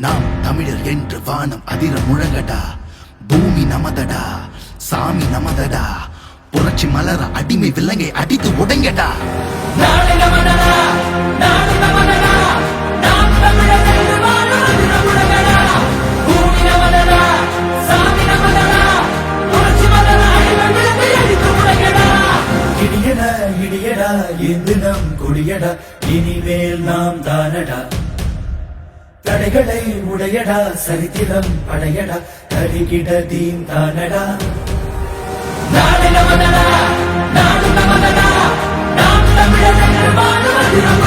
நாம் தமிழர் என்று வானம் அதிர முழங்கடா. பூமி நமதடா. சாமி நமதடா. புரட்சி மலர அடிமை விலங்கை அடித்து உடைங்கடா. நாடு நமதடா. நாடு தடைகளை உடையடா சரித்திரம் படையடா தருகிட தீம் தானடா. நாடு நமதடா நாடு நமதடா நாம் தமிழர் என்று வாழும் அதிரம்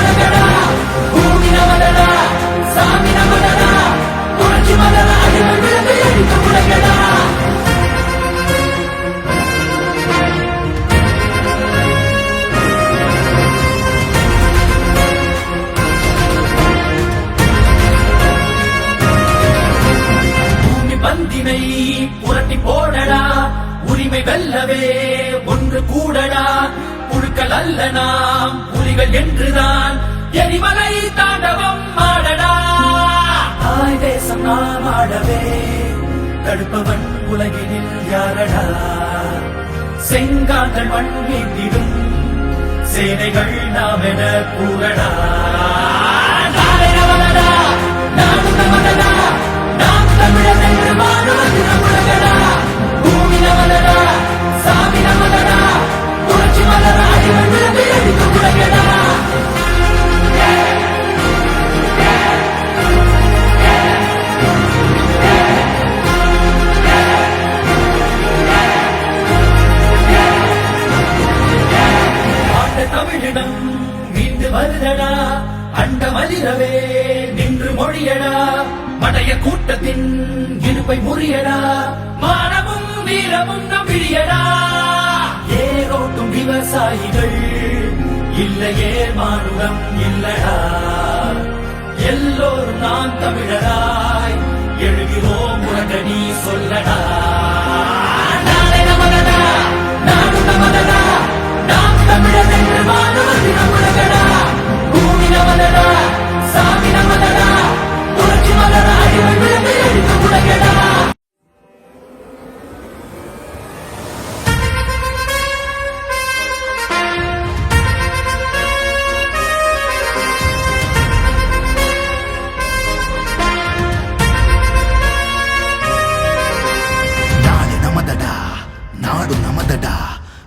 புழுக்கள் அல்ல நாம். புலிகள் என்றுதான் எரிமலை தாண்டவம் ஆடடா. தாய் தேசம் நாம் ஆடவே தடுப்பவன் உலகினில் யாரடா? செங்காந்தன் மண் வீட்டிடும் சேனைகள் நாம் என கூறடா. நாளை நமதடா, நாடு நமதடா, என்று மாறுவது அண்ட நின்று மொழியடா. மடைய கூட்டத்தின் இருப்பை முறியடா. மானமும் வீரமும் நம்பியடா ஏரோட்டும் விவசாயிகள் இல்லையே மானுடம் இல்லடா. எல்லோரும் நான் தமிழராய். எழுகிறோம் உனக்கு நீ சொல்லடா.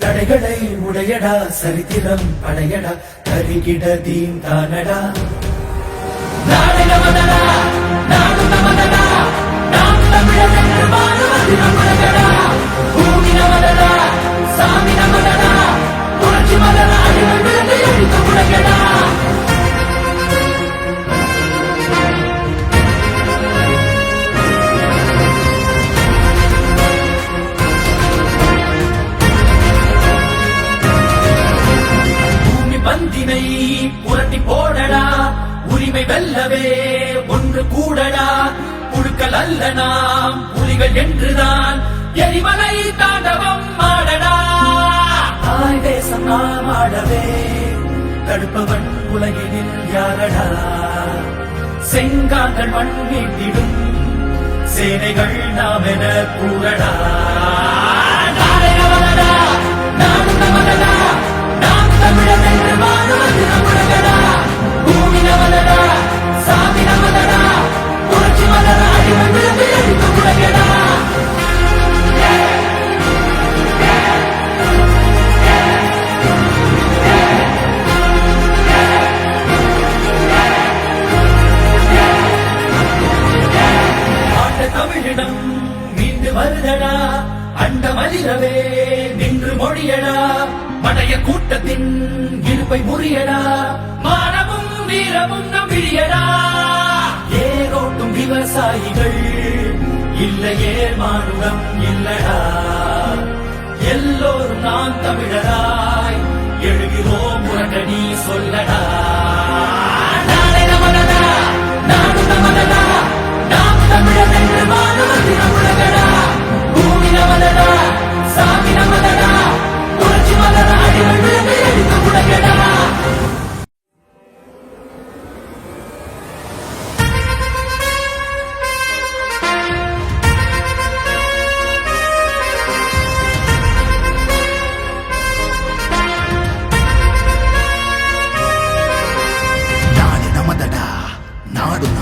தடைகளை உடையடா சரித்திரம் படையடா கருகிட தீம் தானடா. நாடு நமதடா நாடு நமதடா நாம் தமிழர் என்று வாழுவது நம் பூமி நமதடா சாமி நமதடா கூடவே ஒன்று கூடடா. புழுக்கள் அல்ல நாம் புலிகள் என்றுதான். எரிமலை தாண்டவம் ஆடடா. தாய் தேசம் நாம் ஆடவே தடுப்பவன் உலகினில் யாரடா. செங்காந்தள் மண் மீண்டிடும் சேனைகள் நாம் என கூறடா. நாளை தமிழன் என்று வாழுவது நம் பூமி நவனடா மடைய இருப்பை முறியடா. மானமும் வீரமும் நம்பியடா ஏரோட்டும் விவசாயிகள் இல்லையே மானுடம் இல்லடா. எல்லோரும் நான் தமிழராய் எழுகிறோம் முரட்டடி சொல்லடா.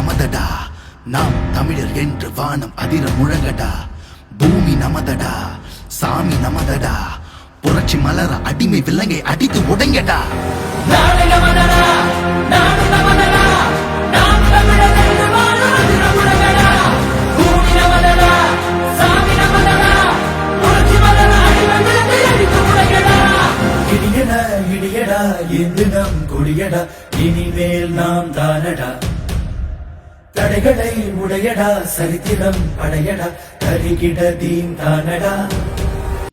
நமதடா. நாம் தமிழர் என்று வானம் அதிர முழங்கடா. பூமி நமதடா. சாமி நமதடா. புரட்சி மலர அடிமை விலங்கை அடித்து உடைங்கடா. நமதடா. நாடு நமதடா. நாம் தமிழர் என்று வாழுவது நம்முலகடா பூமி நமதடா. சாமி நமதடா. புரட்சி மலர அடிகள் விழுந்து எடுத்து முடங்கடா இடியட இடியடா என்று நம் கொடியடா. இனிமேல் நாம் தானடா. தடைகளை உடையடா சரித்திரம் படையடா கருகிட தீம் தானடா.